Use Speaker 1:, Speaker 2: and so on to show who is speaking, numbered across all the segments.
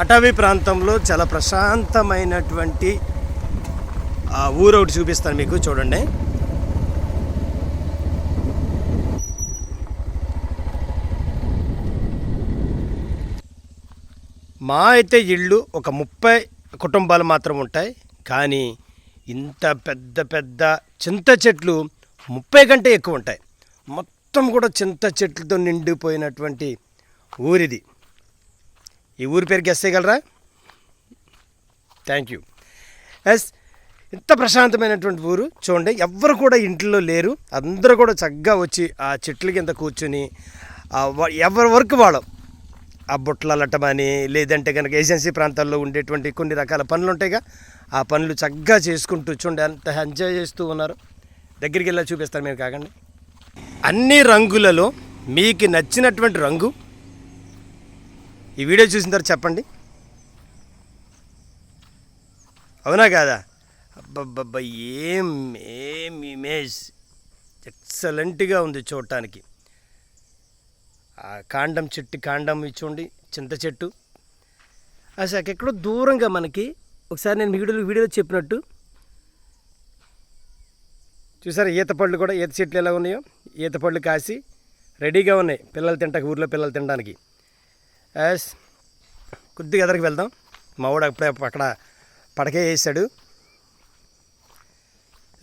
Speaker 1: అటవీ ప్రాంతంలో చాలా ప్రశాంతమైనటువంటి ఊరు ఒకటి చూపిస్తాను మీకు చూడండి. మా అయితే ఇళ్ళు ఒక ముప్పై కుటుంబాలు మాత్రం ఉంటాయి కానీ ఇంత పెద్ద పెద్ద చింత చెట్లు ముప్పై కంటే ఎక్కువ ఉంటాయి. మొత్తం కూడా చింత చెట్లతో నిండిపోయినటువంటి ఊరిది. ఈ ఊరి పేరు గెస్ చేయగలరా? థ్యాంక్ యూ ఎస్ ఇంత ప్రశాంతమైనటువంటి ఊరు. చూడండి ఎవ్వరు కూడా ఇంట్లో లేరు. అందరూ కూడా చక్కగా వచ్చి ఆ చెట్ల కింద కూర్చుని ఎవరి వరకు వాళ్ళు ఆ బుట్టలు అని లేదంటే కనుక ఏజెన్సీ ప్రాంతాల్లో ఉండేటువంటి కొన్ని రకాల పనులు ఉంటాయిగా ఆ పనులు చక్కగా చేసుకుంటూ చూడండి అంత ఎంజాయ్ చేస్తూ ఉన్నారు. దగ్గరికి వెళ్ళి చూపిస్తాను మీరు కాకండి. అన్ని రంగులలో మీకు నచ్చినటువంటి రంగు ఈ వీడియో చూసిన తర్వాత చెప్పండి. అవునా కాదా? అబ్బబ్బబ్బా ఏం ఏం ఇమేజ్. ఎక్సలెంట్గా ఉంది చూడటానికి. ఆ కాండం చెట్టు కాండం ఇచ్చోండి చింత చెట్టు. అసలు ఎక్కడో దూరంగా మనకి ఒకసారి నేను వీడియోలో వీడియోలో చెప్పినట్టు చూసారా ఈత పళ్ళు కూడా ఈత చెట్లు ఎలా ఉన్నాయో? ఈత పళ్ళు కాసి రెడీగా ఉన్నాయి పిల్లలు తింటాక ఊర్లో పిల్లలు తినడానికి. యాస్ కొద్దిగా ఎదరికి వెళ్దాం. మా వాడు అప్పుడే అక్కడ పడకే వేసాడు.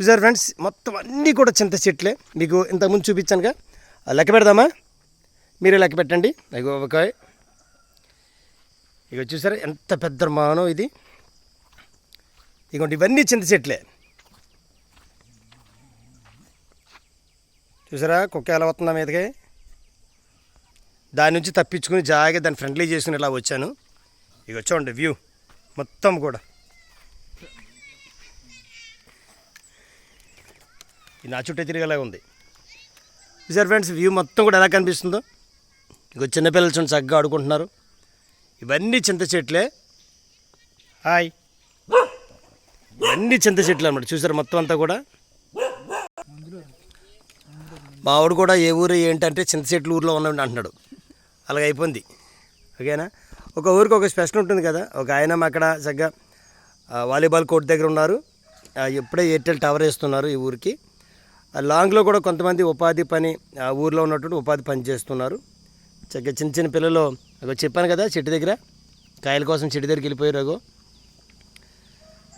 Speaker 1: చూసారు ఫ్రెండ్స్ మొత్తం అన్నీ కూడా చింత చెట్లే. మీకు ఇంతకుముందు చూపించానుగా. లెక్క పెడదామా? మీరే లెక్క పెట్టండి. ఇగో ఒక ఇక చూసారా ఎంత పెద్ద మానం ఇది. ఇగోండి ఇవన్నీ చింత చెట్లే. చూసారా కుక్క ఎలా వస్తుందా మీదకి. దాని నుంచి తప్పించుకుని జాగ్రత్త దాన్ని ఫ్రెండ్లీ చేసుకుని ఇలా వచ్చాను. ఇక చూడండి వ్యూ మొత్తం కూడా. ఇది నా చుట్టే తిరిగేలాగా ఉంది. సార్ ఫ్రెండ్స్ వ్యూ మొత్తం కూడా ఎలా కనిపిస్తుందో? ఇక చిన్నపిల్లలు చూడండి చక్కగా ఆడుకుంటున్నారు. ఇవన్నీ చింత చెట్లే. హాయ్ ఇవన్నీ చింత చెట్లు అనమాట చూసారు మొత్తం అంతా కూడా? మా ఆవిడ కూడా ఏ ఊరు ఏంటంటే చింత చెట్లు ఊర్లో ఉన్నాడు అంటున్నాడు. అలాగ అయిపోయింది ఓకేనా? ఒక ఊరికి ఒక స్పెషల్ ఉంటుంది కదా ఒక ఆయన అక్కడ చక్కగా వాలీబాల్ కోర్ట్ దగ్గర ఉన్నారు. ఎప్పుడే ఇప్పుడే ఎయిర్టెల్ టవర్ వేస్తున్నారు ఈ ఊరికి. లాంగ్లో కూడా కొంతమంది ఉపాధి పని ఆ ఊర్లో ఉన్నటువంటి ఉపాధి పని చేస్తున్నారు. చక్కగా చిన్న చిన్న పిల్లలు చెప్పాను కదా చెట్టు దగ్గర కాయల కోసం చెట్టు దగ్గరికి వెళ్ళిపోయారు అగో.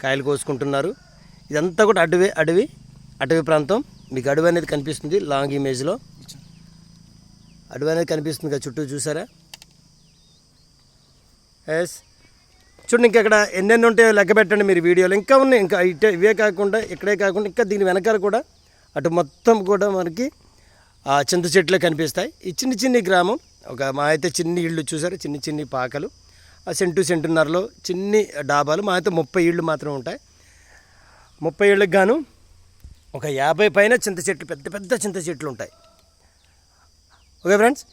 Speaker 1: కాయలు కోసుకుంటున్నారు. ఇదంతా కూడా అడవి అడవి అటవీ ప్రాంతం. మీకు అడవి అనేది కనిపిస్తుంది లాంగ్ ఇమేజ్లో. అడవి అనేది కనిపిస్తుంది కదా చుట్టూ చూసారా? ఎస్ చూడండి ఇంకా ఇక్కడ ఎన్నెన్ని ఉంటాయో లెక్క పెట్టండి మీరు వీడియోలు. ఇంకా ఉన్నాయి ఇంకా ఇటే ఇవే కాకుండా ఇక్కడే కాకుండా ఇంకా దీని వెనకాల కూడా అటు మొత్తం కూడా మనకి ఆ చింత చెట్లే కనిపిస్తాయి. ఈ చిన్ని చిన్ని గ్రామం ఒక మా అయితే చిన్ని ఇళ్ళు చూసారు? చిన్ని చిన్ని పాకలు. ఆ సెంటు సెంటున్నరలో చిన్ని డాబాలు. మా అయితే ముప్పై ఇళ్ళు మాత్రం ఉంటాయి. ముప్పై ఇళ్ళకి గాను ఒక యాభై పైన చింత చెట్లు పెద్ద పెద్ద చింత చెట్లు ఉంటాయి. ఓకే ఫ్రెండ్స్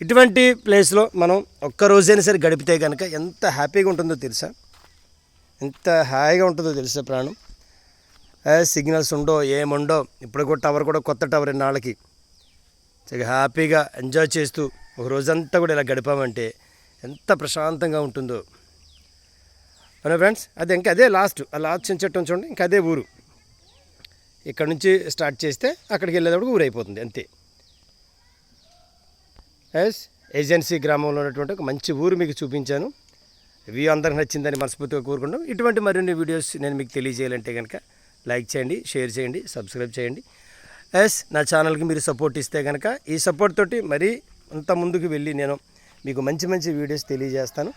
Speaker 1: ఇటువంటి ప్లేస్లో మనం ఒక్క రోజైనా సరే గడిపితే కనుక ఎంత హ్యాపీగా ఉంటుందో తెలుసా? ఎంత హాయిగా ఉంటుందో తెలుసా ప్రాణం? సిగ్నల్స్ ఉండో ఏముండో ఇప్పుడు కూడా టవర్ కూడా కొత్త టవర్ నాళ్ళకి చాలా హ్యాపీగా ఎంజాయ్ చేస్తూ ఒక రోజంతా కూడా ఇలా గడిపామంటే ఎంత ప్రశాంతంగా ఉంటుందో. అవునా ఫ్రెండ్స్? అదే ఇంకా అదే లాస్ట్ ఆ లాస్ట్ చిన్న చెట్టు చూడండి ఇంకా అదే ఊరు. ఇక్కడ నుంచి స్టార్ట్ చేస్తే అక్కడికి వెళ్ళేటప్పుడు ఊరైపోతుంది అంతే. ఎస్ ఏజెన్సీ గ్రామంలో ఉన్నటువంటి ఒక మంచి ఊరు మీకు చూపించాను. వ్యూ అందరికి నచ్చిందని మనస్ఫూర్తిగా కోరుకుంటాం ఇటువంటి మరిన్ని వీడియోస్ నేను మీకు తెలియజేయాలంటే కనుక లైక్ చేయండి షేర్ చేయండి సబ్స్క్రైబ్ చేయండి. ఎస్ నా ఛానల్కి మీరు సపోర్ట్ ఇస్తే కనుక ఈ సపోర్ట్ తోటి మరీ అంత ముందుకు వెళ్ళి నేను మీకు మంచి మంచి వీడియోస్ తెలియజేస్తాను.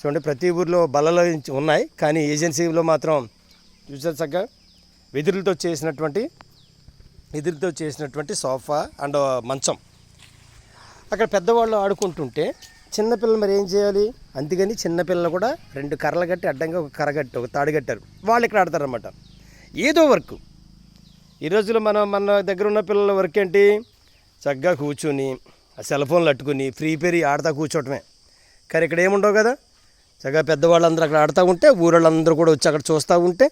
Speaker 1: చూడండి ప్రతి ఊర్లో బలలో ఉన్నాయి. కానీ ఏజెన్సీలో మాత్రం చూసారు చక్కగా వెదురులతో చేసినటువంటి వెదురుతో చేసినటువంటి సోఫా అండ్ మంచం. అక్కడ పెద్దవాళ్ళు ఆడుకుంటుంటే చిన్నపిల్లలు మరి ఏం చేయాలి? అందుకని చిన్నపిల్లలు కూడా రెండు కర్రలు కట్టి అడ్డంగా ఒక కర్ర కట్టి ఒక తాడు కట్టారు. వాళ్ళు ఇక్కడ ఆడతారనమాట ఏదో వర్క్. ఈ రోజుల్లో మన మన దగ్గర ఉన్న పిల్లల వర్క్ ఏంటి? చక్కగా కూర్చుని ఆ సెల్ ఫోన్లు అట్టుకుని ఫ్రీ పెరి ఆడుతూ కూర్చోవటమే కానీ ఇక్కడ ఏముండవు కదా? చక్కగా పెద్దవాళ్ళందరూ అక్కడ ఆడుతూ ఉంటే ఊరోళ్ళందరూ కూడా వచ్చి అక్కడ చూస్తూ ఉంటే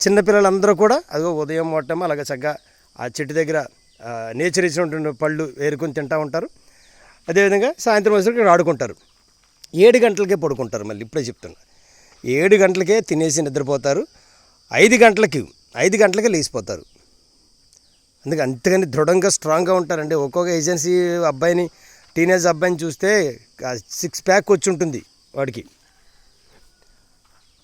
Speaker 1: చిన్నపిల్లలందరూ కూడా అదిగో ఉదయం మొట్టమో అలాగే చక్కగా ఆ చెట్టు దగ్గర నేచర్ ఇచ్చినటువంటి పళ్ళు ఏరుకొని తింటూ ఉంటారు. అదేవిధంగా సాయంత్రం వచ్చేసరికి ఇక్కడ ఆడుకుంటారు. ఏడు గంటలకే పడుకుంటారు మళ్ళీ ఇప్పుడే చెప్తున్నా. ఏడు గంటలకే తినేసి నిద్రపోతారు. ఐదు గంటలకి ఐదు గంటలకే లేచిపోతారు. అందుకే అంతగాని దృఢంగా స్ట్రాంగ్గా ఉంటారండి. ఒక్కొక్క ఏజెన్సీ అబ్బాయిని టీనేజ్ అబ్బాయిని చూస్తే సిక్స్ ప్యాక్ వచ్చి ఉంటుంది వాడికి.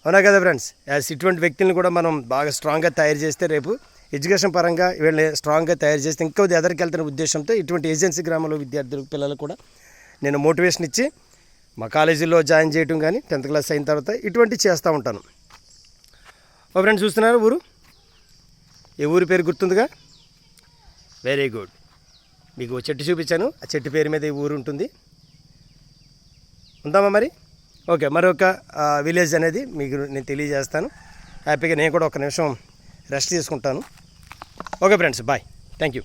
Speaker 1: అవునా కదా ఫ్రెండ్స్? యాజ్ ఇటువంటి వ్యక్తులను కూడా మనం బాగా స్ట్రాంగ్గా తయారు చేస్తే రేపు ఎడ్యుకేషన్ పరంగా వీళ్ళని స్ట్రాంగ్గా తయారు చేస్తే ఇంకా ఎదరికి వెళ్తున్న ఉద్దేశంతో ఇటువంటి ఏజెన్సీ గ్రామంలో విద్యార్థులు పిల్లలు కూడా నేను మోటివేషన్ ఇచ్చి మా కాలేజీలో జాయిన్ చేయటం కానీ టెన్త్ క్లాస్ అయిన తర్వాత ఇటువంటి చేస్తూ ఉంటాను. ఓ ఫ్రెండ్స్ చూస్తున్నారు ఊరు? ఏ ఊరి పేరు గుర్తుందిగా? వెరీ గుడ్ మీకు చెట్టు చూపించాను. ఆ చెట్టు పేరు మీద ఈ ఊరు ఉంటుంది. ఉందామా మరి? ఓకే మరొక విలేజ్ అనేది మీకు నేను తెలియజేస్తాను. హ్యాపీగా నేను కూడా ఒక నిమిషం రెస్ట్ తీసుకుంటాను. Okay friends bye. Thank you